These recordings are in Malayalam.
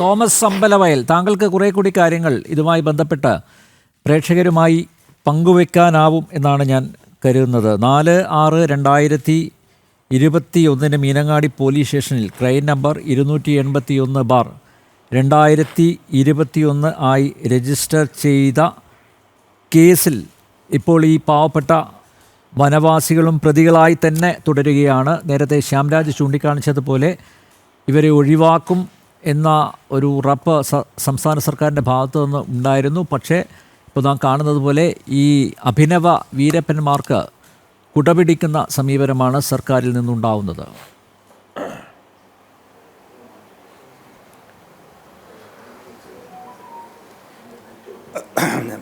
തോമസ് സമ്പലവയൽ താങ്കൾക്ക് കുറേ കൂടി കാര്യങ്ങൾ ഇതുമായി ബന്ധപ്പെട്ട് പ്രേക്ഷകരുമായി പങ്കുവെക്കാനാവും എന്നാണ് ഞാൻ കരുതുന്നത്. നാല് ആറ് രണ്ടായിരത്തി ഇരുപത്തി ഒന്നിന് മീനങ്ങാടി പോലീസ് സ്റ്റേഷനിൽ ക്രൈം നമ്പർ ഇരുന്നൂറ്റി എൺപത്തി ഒന്ന് ബാർ രണ്ടായിരത്തി ഇരുപത്തി ഒന്ന് ആയി രജിസ്റ്റർ ചെയ്ത കേസിൽ ഇപ്പോൾ ഈ പാവപ്പെട്ട വനവാസികളും പ്രതികളായി തന്നെ തുടരുകയാണ്. നേരത്തെ ശ്യാംരാജ് ചൂണ്ടിക്കാണിച്ചതുപോലെ ഇവരെ ഒഴിവാക്കും എന്ന ഒരു ഉറപ്പ് സംസ്ഥാന സർക്കാരിന്റെ ഭാഗത്തു നിന്ന് ഉണ്ടായിരുന്നു. പക്ഷേ ഇപ്പോൾ നാം കാണുന്നത് പോലെ ഈ അഭിനവ വീരപ്പന്മാർക്ക് കുടപിടിക്കുന്ന സമീപനമാണ് സർക്കാരിൽ നിന്നുണ്ടാവുന്നത്.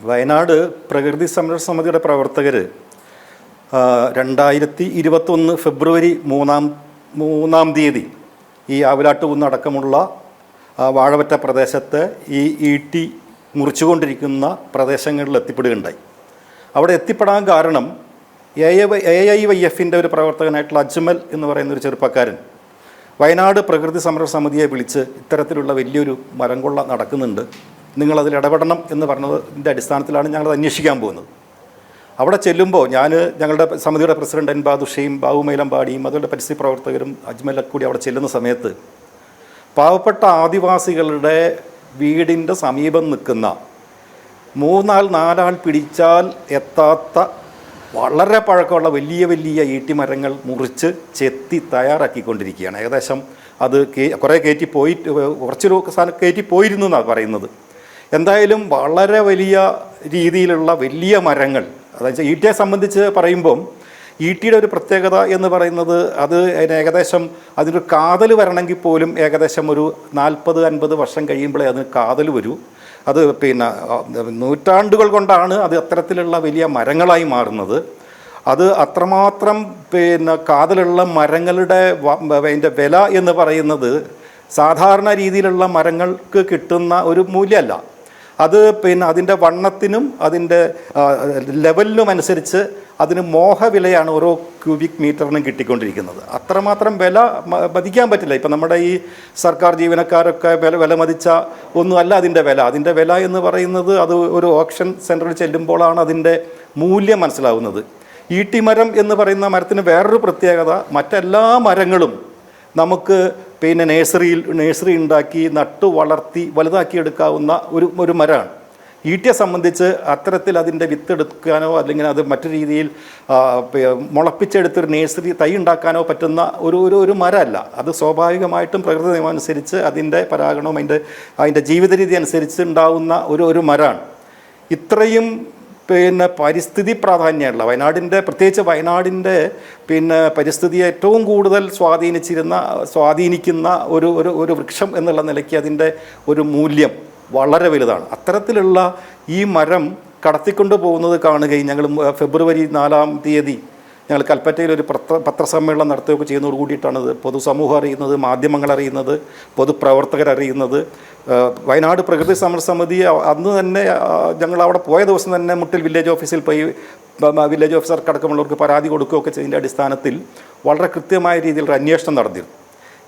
വയനാട് പ്രകൃതി സംരക്ഷണ സമിതിയുടെ പ്രവർത്തകർ രണ്ടായിരത്തി ഇരുപത്തൊന്ന് ഫെബ്രുവരി മൂന്നാം മൂന്നാം തീയതി ഈ ആവിലാട്ടുകുന്ന് അടക്കമുള്ള വാഴവറ്റ പ്രദേശത്ത് ഈ ഈട്ടി മുറിച്ചുകൊണ്ടിരിക്കുന്ന പ്രദേശങ്ങളിൽ എത്തിപ്പെടുകയുണ്ടായി. അവിടെ എത്തിപ്പെടാൻ കാരണം എ എ ഐ വൈ എഫിന്റെ ഒരു പ്രവർത്തകനായിട്ടുള്ള അജ്മൽ എന്ന് പറയുന്ന ഒരു ചെറുപ്പക്കാരൻ വയനാട് പ്രകൃതി സംരക്ഷണ സമിതിയെ വിളിച്ച് ഇത്തരത്തിലുള്ള വലിയൊരു മരം കൊള്ള നടക്കുന്നുണ്ട്. നിങ്ങളതിൽ ഇടപെടണം എന്ന് പറഞ്ഞതിന്റെ അടിസ്ഥാനത്തിലാണ് ഞങ്ങളത് അന്വേഷിക്കാൻ പോകുന്നത്. അവിടെ ചെല്ലുമ്പോൾ ഞാൻ ഞങ്ങളുടെ സമിതിയുടെ പ്രസിഡന്റ് എൻ ബാദുഷയും ബാബു മൈലമ്പാടിയും അതുപോലെ പരിസ്ഥിതി പ്രവർത്തകരും അജ്മലൊക്കെ കൂടി അവിടെ ചെല്ലുന്ന സമയത്ത് പാവപ്പെട്ട ആദിവാസികളുടെ വീടിന്റെ സമീപം നിൽക്കുന്ന മൂന്നാൾ നാലാൾ പിടിച്ചാൽ എത്താത്ത വളരെ പഴക്കമുള്ള വലിയ വലിയ ഈട്ടിമരങ്ങൾ മുറിച്ച് ചെത്തി തയ്യാറാക്കിക്കൊണ്ടിരിക്കുകയാണ്. ഏകദേശം അത് കുറേ കയറ്റി പോയി കുറച്ചൊരു സ്ഥലം കയറ്റി പോയിരുന്നു എന്നാണ് പറയുന്നത്. എന്തായാലും വളരെ വലിയ രീതിയിലുള്ള വലിയ മരങ്ങൾ അതായത് ഈട്ടിയെ സംബന്ധിച്ച് പറയുമ്പം ഈട്ടിയുടെ ഒരു പ്രത്യേകത എന്ന് പറയുന്നത് അത് ഏകദേശം അതിനൊരു കാതൽ വരണമെങ്കിൽ പോലും ഏകദേശം ഒരു നാൽപ്പത് അൻപത് വർഷം കഴിയുമ്പോഴേ അതിന് കാതൽ വരൂ. അത് പിന്നെ നൂറ്റാണ്ടുകൾ കൊണ്ടാണ് അത് അത്തരത്തിലുള്ള വലിയ മരങ്ങളായി മാറുന്നത്. അത് അത്രമാത്രം പിന്നെ കാതലുള്ള മരങ്ങളുടെ അതിന്റെ വില എന്ന് പറയുന്നത് സാധാരണ രീതിയിലുള്ള മരങ്ങൾക്ക് കിട്ടുന്ന ഒരു മൂല്യമല്ല. അത് പിന്നെ അതിന്റെ വണ്ണത്തിനും അതിന്റെ ലെവലിനും അനുസരിച്ച് അതിന് മോഹവിലയാണ് ഓരോ ക്യൂബിക് മീറ്ററിനും കിട്ടിക്കൊണ്ടിരിക്കുന്നത്. അത്രമാത്രം വില മതിക്കാൻ പറ്റില്ല. ഇപ്പം നമ്മുടെ ഈ സർക്കാർ ജീവനക്കാരൊക്കെ വില വില മതിച്ച ഒന്നുമല്ല അതിന്റെ വില. അതിന്റെ വില എന്ന് പറയുന്നത് അത് ഒരു ഓപ്ഷൻ സെന്ററിൽ ചെല്ലുമ്പോഴാണ് അതിന്റെ മൂല്യം മനസ്സിലാവുന്നത്. ഈട്ടിമരം എന്ന് പറയുന്ന മരത്തിന് വേറൊരു പ്രത്യേകത മറ്റെല്ലാ മരങ്ങളും നമുക്ക് പിന്നെ നേഴ്സറിയിൽ നേഴ്സറി ഉണ്ടാക്കി നട്ടു വളർത്തി വലുതാക്കി എടുക്കാവുന്ന ഒരു ഒരു മരമാണ്. ഈട്ടിയെ സംബന്ധിച്ച് അത്തരത്തിൽ അതിന്റെ വിത്തെടുക്കാനോ അല്ലെങ്കിൽ അത് മറ്റു രീതിയിൽ മുളപ്പിച്ചെടുത്തൊരു നേഴ്സറി തൈ ഉണ്ടാക്കാനോ പറ്റുന്ന ഒരു ഒരു ഒരു മരമല്ല. അത് സ്വാഭാവികമായിട്ടും പ്രകൃതി നിയമം അനുസരിച്ച് അതിന്റെ പരാഗണവും അതിന്റെ അതിന്റെ ജീവിത രീതി അനുസരിച്ച് ഉണ്ടാവുന്ന ഒരു ഒരു മരമാണ്. ഇത്രയും പിന്നെ പരിസ്ഥിതി പ്രാധാന്യമുള്ള വയനാടിന്റെ പ്രത്യേകിച്ച് വയനാടിന്റെ പിന്നെ പരിസ്ഥിതി ഏറ്റവും കൂടുതൽ സ്വാധീനിച്ചിരുന്ന സ്വാധീനിക്കുന്ന ഒരു ഒരു ഒരു വൃക്ഷം എന്നുള്ള നിലയ്ക്ക് അതിന്റെ ഒരു മൂല്യം വളരെ വലുതാണ്. അത്തരത്തിലുള്ള ഈ മരം കടത്തിക്കൊണ്ട് പോകുന്നത് കാണുകയും ഞങ്ങൾ ഫെബ്രുവരി നാലാം തീയതി ഞങ്ങൾ കൽപ്പറ്റയിൽ ഒരു പത്ര പത്രസമ്മേളനം നടത്തുകയൊക്കെ ചെയ്യുന്നതോട് കൂടിയിട്ടാണ് ഇത് പൊതുസമൂഹം അറിയുന്നത് മാധ്യമങ്ങൾ അറിയുന്നത് പൊതുപ്രവർത്തകർ അറിയുന്നത്. വയനാട് പ്രകൃതി സംരക്ഷണ സമിതി അന്ന് തന്നെ ഞങ്ങൾ അവിടെ പോയ ദിവസം തന്നെ മുട്ടിൽ വില്ലേജ് ഓഫീസിൽ പോയി വില്ലേജ് ഓഫീസർ അടക്കമുള്ളവർക്ക് പരാതി കൊടുക്കുകയൊക്കെ ചെയ്തതിന്റെ അടിസ്ഥാനത്തിൽ വളരെ കൃത്യമായ രീതിയിൽ ഒരു അന്വേഷണം നടന്നിരുന്നു.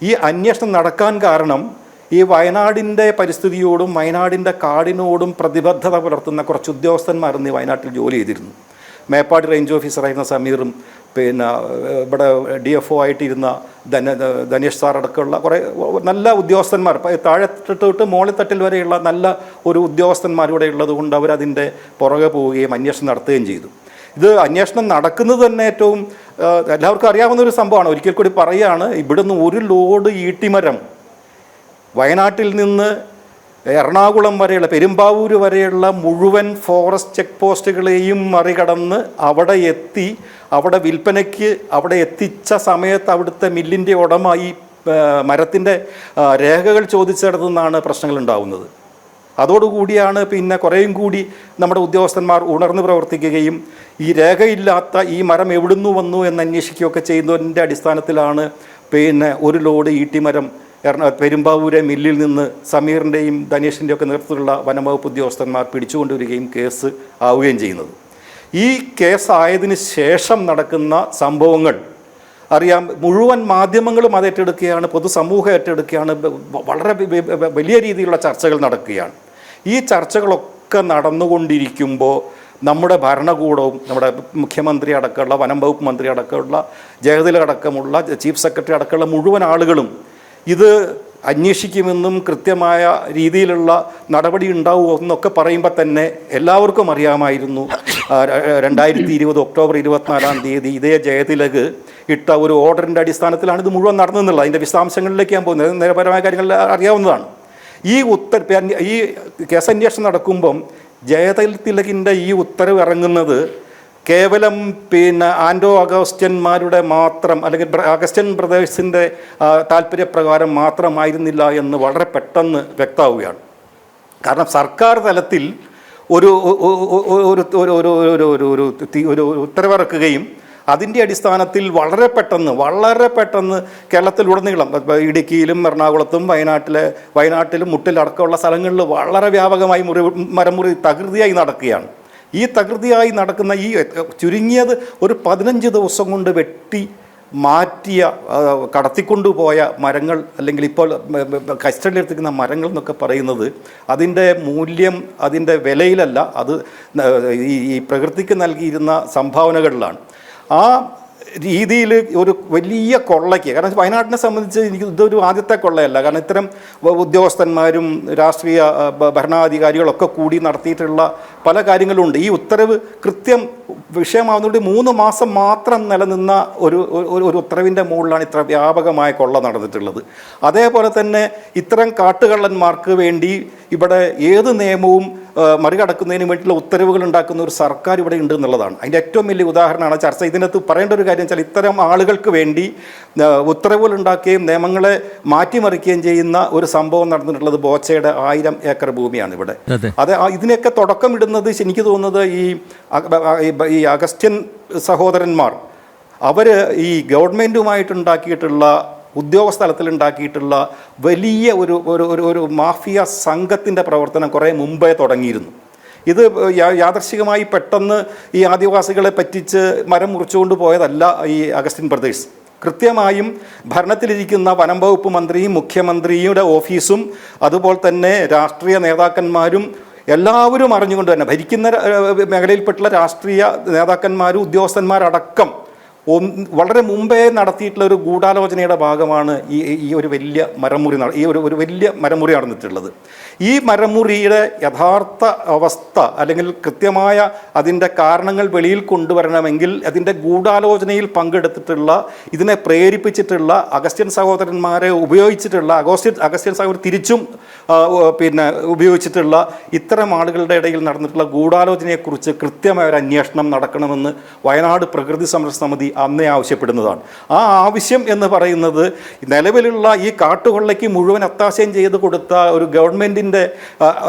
ഈ അന്വേഷണം നടക്കാൻ കാരണം ഈ വയനാടിന്റെ പരിസ്ഥിതിയോടും വയനാടിന്റെ കാടിനോടും പ്രതിബദ്ധത പുലർത്തുന്ന കുറച്ച് ഉദ്യോഗസ്ഥന്മാർ ഇന്ന് വയനാട്ടിൽ ജോലി ചെയ്തിരുന്നു. മേപ്പാടി റേഞ്ച് ഓഫീസറായിരുന്ന സമീറും പിന്നെ ഇവിടെ ഡി എഫ് ഒ ആയിട്ടിരുന്ന ധന ധനേഷ് സാർ അടക്കമുള്ള കുറേ നല്ല ഉദ്യോഗസ്ഥന്മാർ. താഴെ തൊട്ട് മുകളിൽ തട്ടിൽ വരെയുള്ള നല്ല ഒരു ഉദ്യോഗസ്ഥന്മാർ ഇവിടെ ഉള്ളത് കൊണ്ട് അവരതിന്റെ പുറകെ പോവുകയും അന്വേഷണം നടത്തുകയും ചെയ്തു. ഇത് അന്വേഷണം നടക്കുന്നത് തന്നെ ഏറ്റവും എല്ലാവർക്കും അറിയാവുന്ന ഒരു സംഭവമാണ്. ഒരിക്കൽ കൂടി പറയുകയാണ് ഇവിടുന്ന് ഒരു ലോഡ് ഈട്ടിമരം വയനാട്ടിൽ നിന്ന് എറണാകുളം വരെയുള്ള പെരുമ്പാവൂർ വരെയുള്ള മുഴുവൻ ഫോറസ്റ്റ് ചെക്ക് പോസ്റ്റുകളെയും മറികടന്ന് അവിടെ എത്തി അവിടെ വിൽപ്പനയ്ക്ക് അവിടെ എത്തിച്ച സമയത്ത് അവിടുത്തെ മില്ലിന്റെ ഉടമ ഈ മരത്തിന്റെ രേഖകൾ ചോദിച്ചിടത്തു നിന്നാണ് പ്രശ്നങ്ങൾ ഉണ്ടാവുന്നത്. അതോടുകൂടിയാണ് പിന്നെ കുറേയും കൂടി നമ്മുടെ ഉദ്യോഗസ്ഥന്മാർ ഉണർന്നു പ്രവർത്തിക്കുകയും ഈ രേഖയില്ലാത്ത ഈ മരം എവിടുന്നു വന്നു എന്ന് അന്വേഷിക്കുകയൊക്കെ ചെയ്യുന്നതിന്റെ അടിസ്ഥാനത്തിലാണ് പിന്നെ ഒരു ലോഡ് ഈട്ടിമരം എറണ പെരുമ്പാവൂരെ മില്ലിൽ നിന്ന് സമീറിന്റെയും ധനേഷിന്റെയും ഒക്കെ നേതൃത്വത്തിലുള്ള വനംവകുപ്പ് ഉദ്യോഗസ്ഥന്മാർ പിടിച്ചുകൊണ്ടുവരികയും കേസ് ആവുകയും ചെയ്യുന്നത്. ഈ കേസായതിന് ശേഷം നടക്കുന്ന സംഭവങ്ങൾ അറിയാം മുഴുവൻ മാധ്യമങ്ങളും അത് ഏറ്റെടുക്കുകയാണ് പൊതുസമൂഹം ഏറ്റെടുക്കുകയാണ് വളരെ വലിയ രീതിയിലുള്ള ചർച്ചകൾ നടക്കുകയാണ്. ഈ ചർച്ചകളൊക്കെ നടന്നുകൊണ്ടിരിക്കുമ്പോൾ നമ്മുടെ ഭരണകൂടവും നമ്മുടെ മുഖ്യമന്ത്രി അടക്കമുള്ള വനം വകുപ്പ് മന്ത്രി അടക്കമുള്ള ജയതില അടക്കമുള്ള ചീഫ് സെക്രട്ടറി അടക്കമുള്ള മുഴുവൻ ആളുകളും ഇത് അന്വേഷിക്കുമെന്നും കൃത്യമായ രീതിയിലുള്ള നടപടി ഉണ്ടാവുമെന്നൊക്കെ പറയുമ്പോൾ തന്നെ എല്ലാവർക്കും അറിയാമായിരുന്നു. രണ്ടായിരത്തി ഇരുപത് ഒക്ടോബർ ഇരുപത്തിനാലാം തീയതി ഇതേ ജയതിലക് ഇട്ട ഒരു ഓർഡറിന്റെ അടിസ്ഥാനത്തിലാണ് ഇത് മുഴുവൻ നടന്നെന്നുള്ളത്. അതിന്റെ വിശദാംശങ്ങളിലേക്ക് ഞാൻ പോകുന്നത്. നിരപരമായ കാര്യങ്ങൾ അറിയാവുന്നതാണ്. ഈ ഉത്തര ഈ കേസന്വേഷണം നടക്കുമ്പം ജയതിലകിന്റെ ഈ ഉത്തരവ് ഇറങ്ങുന്നത് കേവലം പിന്നെ ആൻഡോ അഗസ്റ്റ്യന്മാരുടെ മാത്രം അല്ലെങ്കിൽ അഗസ്റ്റ്യൻ ബ്രദേഴ്സിന്റെ താല്പര്യപ്രകാരം മാത്രമായിരുന്നില്ല എന്ന് വളരെ പെട്ടെന്ന് വ്യക്തമാവുകയാണ്. കാരണം സർക്കാർ തലത്തിൽ ഒരു ഒരു ഒരു ഒരു ഒരു ഒരു ഒരു ഉത്തരവിറക്കുകയും അതിന്റെ അടിസ്ഥാനത്തിൽ വളരെ പെട്ടെന്ന് വളരെ പെട്ടെന്ന് കേരളത്തിലുടനീളം ഇടുക്കിയിലും എറണാകുളത്തും വയനാട്ടിലെ വയനാട്ടിലും മുട്ടിലടക്കമുള്ള സ്ഥലങ്ങളിൽ വളരെ വ്യാപകമായി മുറി മരമുറി തകൃതിയായി നടക്കുകയാണ്. ഈ തകൃതിയായി നടക്കുന്ന ഈ ചുരുങ്ങിയത് ഒരു പതിനഞ്ച് ദിവസം കൊണ്ട് വെട്ടി മാറ്റിയ കടത്തിക്കൊണ്ടുപോയ മരങ്ങൾ അല്ലെങ്കിൽ ഇപ്പോൾ കസ്റ്റഡിയിൽ എടുത്തിരിക്കുന്ന മരങ്ങൾ എന്നൊക്കെ പറയുന്നത് അതിന്റെ മൂല്യം അതിന്റെ വിലയിലല്ല അത് ഈ പ്രകൃതിക്ക് നൽകിയിരുന്ന സംഭാവനകളിലാണ്. ആ രീതിയിൽ ഒരു വലിയ കൊള്ളയ്ക്ക്. കാരണം വയനാട്ടിനെ സംബന്ധിച്ച് എനിക്ക് ഇതൊരു ആദ്യത്തെ കൊള്ളയല്ല. കാരണം ഇത്തരം ഉദ്യോഗസ്ഥന്മാരും രാഷ്ട്രീയ ഭരണാധികാരികളൊക്കെ കൂടി നടത്തിയിട്ടുള്ള പല കാര്യങ്ങളുണ്ട്. ഈ ഉത്തരവ് കൃത്യം വിഷയമാവുന്നതുകൊണ്ട് മൂന്ന് മാസം മാത്രം നിലനിന്ന ഒരു ഒരു ഉത്തരവിന്റെ മുകളിലാണ് ഇത്ര വ്യാപകമായ കൊള്ള നടന്നിട്ടുള്ളത്. അതേപോലെ തന്നെ ഇത്തരം കാട്ടുകള്ളന്മാർക്ക് വേണ്ടി ഇവിടെ ഏത് നിയമവും മറികടക്കുന്നതിന് വേണ്ടിയിട്ടുള്ള ഉത്തരവുകൾ ഉണ്ടാക്കുന്ന ഒരു സർക്കാർ ഇവിടെ ഉണ്ട് എന്നുള്ളതാണ്. അതിന്റെ ഏറ്റവും വലിയ ഉദാഹരണമാണ് ചർച്ച. ഇതിനകത്ത് പറയേണ്ട ഒരു കാര്യം വെച്ചാൽ ഇത്തരം ആളുകൾക്ക് വേണ്ടി ഉത്തരവുകൾ ഉണ്ടാക്കുകയും നിയമങ്ങളെ മാറ്റിമറിക്കുകയും ചെയ്യുന്ന ഒരു സംഭവം നടന്നിട്ടുള്ളത് ബോച്ചയുടെ ആയിരം ഏക്കർ ഭൂമിയാണ് ഇവിടെ. അതെ. ഇതിനൊക്കെ തുടക്കമിടുന്നത് എനിക്ക് തോന്നുന്നത് ഈ ഈ- അഗസ്റ്റ്യൻ സഹോദരന്മാർ അവർ ഈ ഗവൺമെന്റുമായിട്ടുണ്ടാക്കിയിട്ടുള്ള ഉദ്യോഗസ്ഥ തലത്തിൽ ഉണ്ടാക്കിയിട്ടുള്ള വലിയ ഒരു ഒരു ഒരു മാഫിയ സംഘത്തിന്റെ പ്രവർത്തനം കുറേ മുമ്പേ തുടങ്ങിയിരുന്നു. ഇത് യാദർശികമായി പെട്ടെന്ന് ഈ ആദിവാസികളെ പറ്റിച്ച് മരം മുറിച്ചുകൊണ്ട് പോയതല്ല ഈ അഗസ്റ്റിൻ ബ്രദേഴ്സ്. കൃത്യമായും ഭരണത്തിലിരിക്കുന്ന വനം വകുപ്പ് മന്ത്രിയും മുഖ്യമന്ത്രിയുടെ ഓഫീസും അതുപോലെ തന്നെ രാഷ്ട്രീയ നേതാക്കന്മാരും എല്ലാവരും അറിഞ്ഞുകൊണ്ട് തന്നെ ഭരിക്കുന്ന മേഖലയിൽപ്പെട്ടുള്ള രാഷ്ട്രീയ നേതാക്കന്മാരും ഉദ്യോഗസ്ഥന്മാരടക്കം വളരെ മുമ്പേ നടത്തിയിട്ടുള്ള ഒരു ഗൂഢാലോചനയുടെ ഭാഗമാണ് ഈ ഈ ഒരു വലിയ മരമുറി ഈ ഒരു ഒരു വലിയ മരമുറി നടന്നിട്ടുള്ളത്. ഈ മരമുറിയുടെ യഥാർത്ഥ അവസ്ഥ അല്ലെങ്കിൽ കൃത്യമായ അതിന്റെ കാരണങ്ങൾ വെളിയിൽ കൊണ്ടുവരണമെങ്കിൽ അതിന്റെ ഗൂഢാലോചനയിൽ പങ്കെടുത്തിട്ടുള്ള ഇതിനെ പ്രേരിപ്പിച്ചിട്ടുള്ള അഗസ്റ്റ്യൻ സഹോദരന്മാരെ ഉപയോഗിച്ചിട്ടുള്ള അഗോസ്റ്റ്യൻ അഗസ്റ്റ്യൻ സഹോദരൻ തിരിച്ചും പിന്നെ ഉപയോഗിച്ചിട്ടുള്ള ഇത്തരം ആളുകളുടെ ഇടയിൽ നടന്നിട്ടുള്ള ഗൂഢാലോചനയെക്കുറിച്ച് കൃത്യമായ ഒരു അന്വേഷണം നടക്കണമെന്ന് വയനാട് പ്രകൃതി സംരക്ഷണ സമിതി അന്നേ ആവശ്യപ്പെടുന്നതാണ്. ആ ആവശ്യം എന്ന് പറയുന്നത് നിലവിലുള്ള ഈ കാട്ടുകൊള്ളയ്ക്ക് മുഴുവൻ അത്താശയം ചെയ്ത് കൊടുത്ത ഒരു ഗവൺമെന്റിന്റെ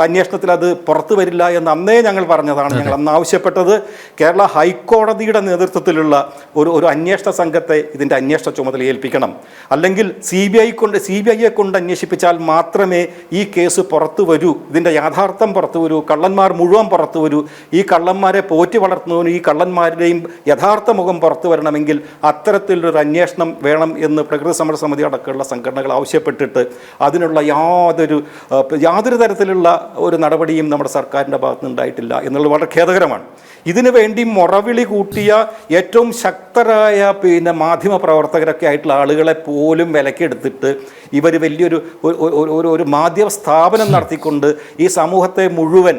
അന്വേഷണത്തിൽ അത് പുറത്തു വരില്ല എന്ന് അന്നേ ഞങ്ങൾ പറഞ്ഞതാണ്. ഞങ്ങൾ അന്ന് ആവശ്യപ്പെട്ടത് കേരള ഹൈക്കോടതിയുടെ നേതൃത്വത്തിലുള്ള ഒരു ഒരു അന്വേഷണ സംഘത്തെ ഇതിന്റെ അന്വേഷണ ചുമതല ഏൽപ്പിക്കണം. അല്ലെങ്കിൽ സി ബി ഐ കൊണ്ട് സി ബി ഐയെ കൊണ്ട് അന്വേഷിപ്പിച്ചാൽ മാത്രമേ ഈ കേസ് പുറത്തു വരൂ. ഇതിന്റെ യാഥാർത്ഥ്യം പുറത്തു വരൂ. കള്ളന്മാർ മുഴുവൻ പുറത്തു വരൂ. ഈ കള്ളന്മാരെ പോറ്റി വളർത്തുന്നതിനും ഈ കള്ളന്മാരുടെയും യഥാർത്ഥ മുഖം പുറത്തു വരണമെങ്കിൽ അത്തരത്തിലൊരു അന്വേഷണം വേണം എന്ന് പ്രകൃതി സമര സമിതി അടക്കമുള്ള സംഘടനകൾ ആവശ്യപ്പെട്ടിട്ട് അതിനുള്ള യാതൊരു യാതൊരു തരത്തിലുള്ള ഒരു നടപടിയും നമ്മുടെ സർക്കാരിന്റെ ഭാഗത്ത് ഉണ്ടായിട്ടില്ല എന്നുള്ളത് വളരെ ഖേദകരമാണ്. ഇതിനു വേണ്ടി മുറവിളി കൂട്ടിയ ഏറ്റവും ശക്തരായ പിന്നെ മാധ്യമ പ്രവർത്തകരൊക്കെ ആയിട്ടുള്ള ആളുകളെ പോലും വിലക്കെടുത്തിട്ട് ഇവർ വലിയൊരു ഒരു ഒരു മാധ്യമ സ്ഥാപനം നടത്തിക്കൊണ്ട് ഈ സമൂഹത്തെ മുഴുവൻ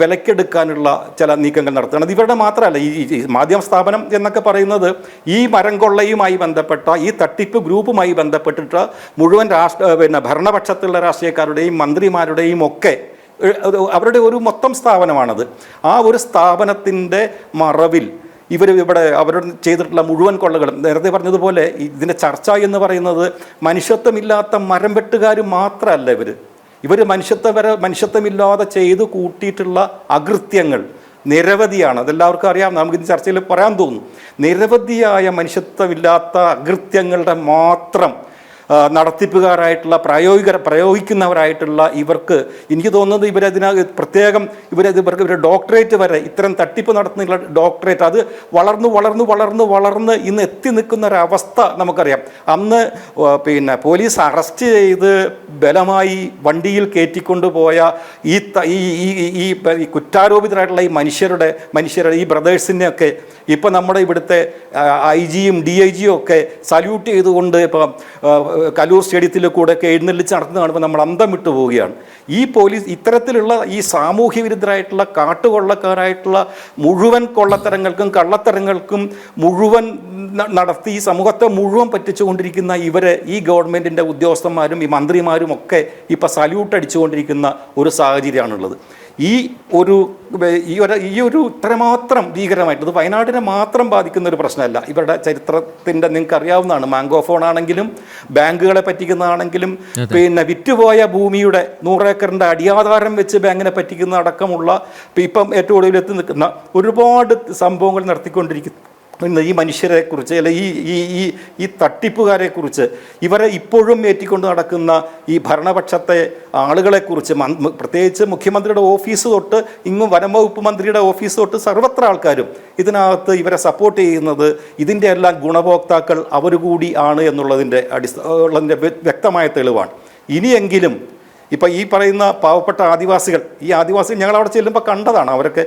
വിലക്കെടുക്കാനുള്ള ചില നീക്കങ്ങൾ നടത്തുകയാണ്. ഇവരുടെ മാത്രമല്ല ഈ ഈ മാധ്യമ സ്ഥാപനം എന്നൊക്കെ പറയുന്നത് ഈ മരം കൊള്ളയുമായി ബന്ധപ്പെട്ട ഈ തട്ടിപ്പ് ഗ്രൂപ്പുമായി ബന്ധപ്പെട്ടിട്ട് മുഴുവൻ രാഷ്ട്ര പിന്നെ ഭരണപക്ഷത്തുള്ള രാഷ്ട്രീയക്കാരുടെയും മന്ത്രിമാരുടെയും ഒക്കെ അവരുടെ ഒരു മൊത്തം സ്ഥാപനമാണത്. ആ ഒരു സ്ഥാപനത്തിന്റെ മറവിൽ ഇവർ ഇവിടെ അവരോട് ചെയ്തിട്ടുള്ള മുഴുവൻ കൊള്ളകളും നേരത്തെ പറഞ്ഞതുപോലെ ഇതിന്റെ ചർച്ച എന്ന് പറയുന്നത് മനുഷ്യത്വമില്ലാത്ത മരം വെട്ടുകാർ മാത്രമല്ല ഇവർ ഇവർ മനുഷ്യത്വപര മനുഷ്യത്വമില്ലാതെ ചെയ്തു കൂട്ടിയിട്ടുള്ള അകൃത്യങ്ങൾ നിരവധിയാണ്. അതെല്ലാവർക്കും അറിയാം. നമുക്ക് ഇന്ന് ചർച്ചയിൽ പറയാൻ തോന്നും. നിരവധിയായ മനുഷ്യത്വമില്ലാത്ത അകൃത്യങ്ങളുടെ മാത്രം നടത്തിപ്പുകാരായിട്ടുള്ള പ്രായോഗിക പ്രയോഗിക്കുന്നവരായിട്ടുള്ള ഇവർക്ക് എനിക്ക് തോന്നുന്നത് ഇവരതിനകത്ത് പ്രത്യേകം ഇവരത് ഇവർക്ക് ഇവർ ഡോക്ടറേറ്റ് വരെ ഇത്തരം തട്ടിപ്പ് നടത്തുന്ന ഡോക്ടറേറ്റ് അത് വളർന്നു വളർന്നു വളർന്നു വളർന്ന് ഇന്ന് എത്തി നിൽക്കുന്ന ഒരവസ്ഥ നമുക്കറിയാം. അന്ന് പിന്നെ പോലീസ് അറസ്റ്റ് ചെയ്ത് ബലമായി വണ്ടിയിൽ കയറ്റിക്കൊണ്ടുപോയ ഈ ഈ ഈ കുറ്റാരോപിതരായിട്ടുള്ള ഈ മനുഷ്യരുടെ മനുഷ്യരുടെ ഈ ബ്രദേഴ്സിനെയൊക്കെ ഇപ്പം നമ്മുടെ ഇവിടുത്തെ ഐ ജിയും ഡി ഐ ജിയും ഒക്കെ സല്യൂട്ട് ചെയ്തുകൊണ്ട് ഇപ്പം കലൂർ സ്റ്റേഡിയത്തിൽ കൂടെ ഒക്കെ എഴുന്നള്ളിച്ച് നടത്തുന്ന കാണുമ്പോൾ നമ്മൾ അന്തം വിട്ടു പോവുകയാണ്. ഈ പോലീസ് ഇത്തരത്തിലുള്ള ഈ സാമൂഹ്യ വിരുദ്ധരായിട്ടുള്ള കാട്ടുകൊള്ളക്കാരായിട്ടുള്ള മുഴുവൻ കൊള്ളത്തരങ്ങൾക്കും കള്ളത്തരങ്ങൾക്കും മുഴുവൻ നടത്തി ഈ സമൂഹത്തെ മുഴുവൻ പറ്റിച്ചുകൊണ്ടിരിക്കുന്ന ഇവരെ ഈ ഗവൺമെന്റിന്റെ ഉദ്യോഗസ്ഥന്മാരും ഈ മന്ത്രിമാരും ഒക്കെ ഇപ്പം സല്യൂട്ട് അടിച്ചുകൊണ്ടിരിക്കുന്ന ഒരു സാഹചര്യമാണുള്ളത്. ഈ ഒരു ഈ ഒരു ഈ ഒരു ഇത്രമാത്രം ഭീകരമായിട്ട് ഇത് വയനാടിനെ മാത്രം ബാധിക്കുന്ന ഒരു പ്രശ്നമല്ല. ഇവരുടെ ചരിത്രത്തിന്റെ നിങ്ങൾക്ക് അറിയാവുന്നതാണ് മാംഗോ ഫോൺ ആണെങ്കിലും ബാങ്കുകളെ പറ്റിക്കുന്നതാണെങ്കിലും പിന്നെ വിറ്റുപോയ ഭൂമിയുടെ നൂറേക്കറിന്റെ അടിയാധാരം വെച്ച് ബാങ്കിനെ പറ്റിക്കുന്ന അടക്കമുള്ള ഇപ്പം ഏറ്റവും ഒടുവിൽ എത്തി നിൽക്കുന്ന ഒരുപാട് സംഭവങ്ങൾ നടത്തിക്കൊണ്ടിരിക്കുന്നു ഇന്ന് ഈ മനുഷ്യരെക്കുറിച്ച് അല്ലെ ഈ ഈ ഈ ഈ തട്ടിപ്പുകാരെക്കുറിച്ച് ഇവരെ ഇപ്പോഴും ഏറ്റിക്കൊണ്ട് നടക്കുന്ന ഈ ഭരണപക്ഷത്തെ ആളുകളെക്കുറിച്ച് കുറിച്ച് പ്രത്യേകിച്ച് മുഖ്യമന്ത്രിയുടെ ഓഫീസ് തൊട്ട് ഇങ്ങും വനംവകുപ്പ് മന്ത്രിയുടെ ഓഫീസ് തൊട്ട് സർവത്ര ആൾക്കാരും ഇതിനകത്ത് ഇവരെ സപ്പോർട്ട് ചെയ്യുന്നത് ഇതിന്റെ എല്ലാം ഗുണഭോക്താക്കൾ അവർ കൂടി ആണ് എന്നുള്ളതിന്റെ അടിസ്ഥാന വ്യക്തമായ തെളിവാണ്. ഇനിയെങ്കിലും ഇപ്പം ഈ പറയുന്ന പാവപ്പെട്ട ആദിവാസികൾ ഈ ആദിവാസികൾ ഞങ്ങൾ അവിടെ ചെല്ലുമ്പോൾ കണ്ടതാണ് അവരൊക്കെ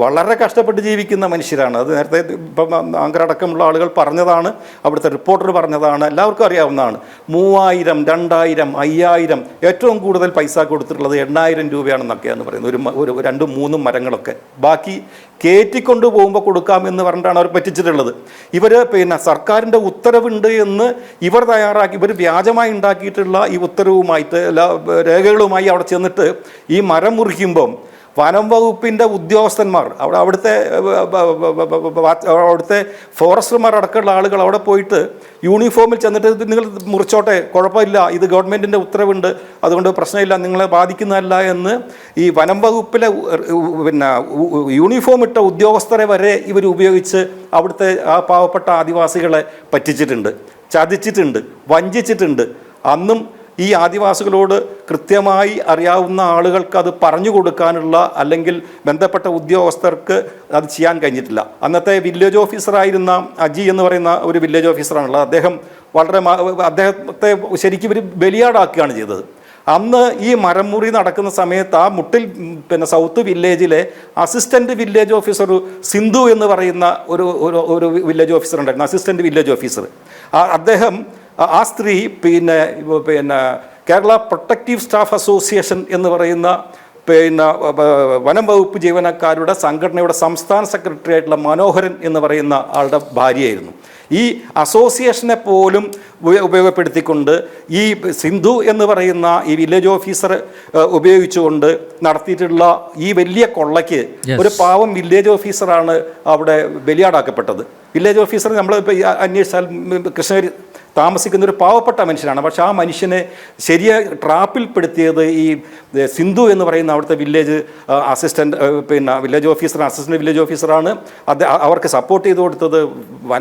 വളരെ കഷ്ടപ്പെട്ട് ജീവിക്കുന്ന മനുഷ്യരാണ്. അത് നേരത്തെ ഇപ്പം ആങ്കരടക്കമുള്ള ആളുകൾ പറഞ്ഞതാണ് അവിടുത്തെ റിപ്പോർട്ടർ പറഞ്ഞതാണ് എല്ലാവർക്കും അറിയാവുന്നതാണ്. മൂവായിരം രണ്ടായിരം അയ്യായിരം ഏറ്റവും കൂടുതൽ പൈസ കൊടുത്തിട്ടുള്ളത് എണ്ണായിരം രൂപയാണെന്നൊക്കെയാണ് പറയുന്നത്. ഒരു രണ്ടും മൂന്നും മരങ്ങളൊക്കെ. ബാക്കി കയറ്റിക്കൊണ്ട് പോകുമ്പോൾ കൊടുക്കാമെന്ന് പറഞ്ഞിട്ടാണ് അവർ പറ്റിച്ചിട്ടുള്ളത്. ഇവർ പിന്നെ സർക്കാരിന്റെ ഉത്തരവുണ്ട് എന്ന് ഇവർ തയ്യാറാക്കി ഇവർ വ്യാജമായി ഉണ്ടാക്കിയിട്ടുള്ള ഈ ഉത്തരവുമായിട്ട് എല്ലാ രേഖകളുമായി അവിടെ ചെന്നിട്ട് ഈ മരം മുറിക്കുമ്പം വനം വകുപ്പിന്റെ ഉദ്യോഗസ്ഥന്മാർ അവിടെ അവിടുത്തെ അവിടുത്തെ ഫോറസ്റ്റർമാർ അടക്കമുള്ള ആളുകൾ അവിടെ പോയിട്ട് യൂണിഫോമിൽ ചെന്നിട്ട് നിങ്ങൾ മുറിച്ചോട്ടെ കുഴപ്പമില്ല ഇത് ഗവൺമെന്റിന്റെ ഉത്തരവുണ്ട് അതുകൊണ്ട് പ്രശ്നമില്ല നിങ്ങളെ ബാധിക്കുന്നതല്ല എന്ന് ഈ വനം വകുപ്പിലെ പിന്നെ യൂണിഫോം ഇട്ട ഉദ്യോഗസ്ഥരെ വരെ ഇവർ ഉപയോഗിച്ച് അവിടുത്തെ ആ പാവപ്പെട്ട ആദിവാസികളെ പറ്റിച്ചിട്ടുണ്ട് ചതിച്ചിട്ടുണ്ട് വഞ്ചിച്ചിട്ടുണ്ട്. അന്നും ഈ ആദിവാസികളോട് കൃത്യമായി അറിയാവുന്ന ആളുകൾക്ക് അത് പറഞ്ഞു കൊടുക്കാനുള്ള അല്ലെങ്കിൽ ബന്ധപ്പെട്ട ഉദ്യോഗസ്ഥർക്ക് അത് ചെയ്യാൻ കഴിഞ്ഞിട്ടില്ല. അന്നത്തെ വില്ലേജ് ഓഫീസറായിരുന്ന അജി എന്ന് പറയുന്ന ഒരു വില്ലേജ് ഓഫീസറാണുള്ളത് അദ്ദേഹം വളരെ അദ്ദേഹത്തെ ശരിക്കും ഒരു ബലിയാടാക്കുകയാണ് ചെയ്തത്. അന്ന് ഈ മരമുറി നടക്കുന്ന സമയത്ത് ആ മുട്ടിൽ പിന്നെ സൗത്ത് വില്ലേജിലെ അസിസ്റ്റന്റ് വില്ലേജ് ഓഫീസർ സിന്ധു എന്ന് പറയുന്ന ഒരു ഒരു വില്ലേജ് ഓഫീസർ ഉണ്ടായിരുന്നു. അസിസ്റ്റന്റ് വില്ലേജ് ഓഫീസർ അദ്ദേഹം ആ- സ്ത്രീ പിന്നെ പിന്നെ കേരള പ്രൊട്ടക്റ്റീവ് സ്റ്റാഫ് അസോസിയേഷൻ എന്ന് പറയുന്ന പിന്നെ വനം വകുപ്പ് ജീവനക്കാരുടെ സംഘടനയുടെ സംസ്ഥാന സെക്രട്ടറി ആയിട്ടുള്ള മനോഹരൻ എന്ന് പറയുന്ന ആളുടെ ഭാര്യയായിരുന്നു. ഈ അസോസിയേഷനെ പോലും ഉപയോഗപ്പെടുത്തിക്കൊണ്ട് ഈ സിന്ധു എന്ന് പറയുന്ന ഈ വില്ലേജ് ഓഫീസർ ഉപയോഗിച്ചുകൊണ്ട് നടത്തിയിട്ടുള്ള ഈ വലിയ കൊള്ളയ്ക്ക് ഒരു പാവം വില്ലേജ് ഓഫീസറാണ് അവിടെ ബലിയാടാക്കപ്പെട്ടത്. വില്ലേജ് ഓഫീസർ നമ്മൾ ഇപ്പോൾ അന്വേഷിച്ചാൽ കൃഷ്ണഗിരി താമസിക്കുന്ന ഒരു പാവപ്പെട്ട മനുഷ്യനാണ്. പക്ഷെ ആ മനുഷ്യനെ ശരിയ ട്രാപ്പിൽപ്പെടുത്തിയത് ഈ സിന്ധു എന്ന് പറയുന്ന അവിടുത്തെ വില്ലേജ് അസിസ്റ്റന്റ് പിന്നെ വില്ലേജ് ഓഫീസർ അസിസ്റ്റന്റ് വില്ലേജ് ഓഫീസറാണ്. അത് അവർക്ക് സപ്പോർട്ട് ചെയ്ത് കൊടുത്തത്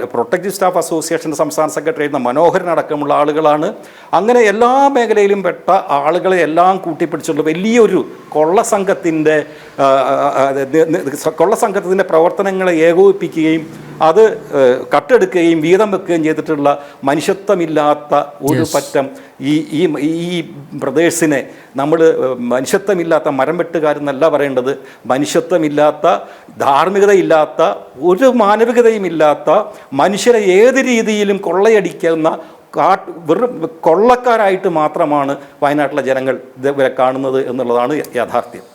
പ്രൊട്ടക്റ്റീവ് സ്റ്റാഫ് അസോസിയേഷന്റെ സംസ്ഥാന സെക്രട്ടറി ആയിരുന്ന മനോഹരൻ അടക്കമുള്ള ആളുകളാണ്. അങ്ങനെ എല്ലാ മേഖലയിലും പെട്ട ആളുകളെ എല്ലാം കൂട്ടിപ്പിടിച്ചുള്ള വലിയൊരു കൊള്ള സംഘത്തിന്റെ ആ, ആ, ആ, നി- നി- കൊള്ള സംഘത്തിന്റെ പ്രവർത്തനങ്ങളെ ഏകോപിപ്പിക്കുകയും അത് കട്ടെടുക്കുകയും വീതം വെക്കുകയും ചെയ്തിട്ടുള്ള മനുഷ്യത്വമില്ലാത്ത ഒരു പറ്റം. ഈ ഈ ഈ ബ്രദേഴ്സിനെ നമ്മൾ മനുഷ്യത്വമില്ലാത്ത മരം വെട്ടുകാരെന്നല്ല പറയേണ്ടത്. മനുഷ്യത്വമില്ലാത്ത ധാർമ്മികതയില്ലാത്ത ഒരു മാനവികതയുമില്ലാത്ത മനുഷ്യരെ ഏത് രീതിയിലും കൊള്ളയടിക്കുന്ന കാട്ട് വെറും കൊള്ളക്കാരായിട്ട് മാത്രമാണ് വയനാട്ടിലെ ജനങ്ങൾ ഇതുവരെ കാണുന്നത് എന്നുള്ളതാണ് യാഥാർത്ഥ്യം.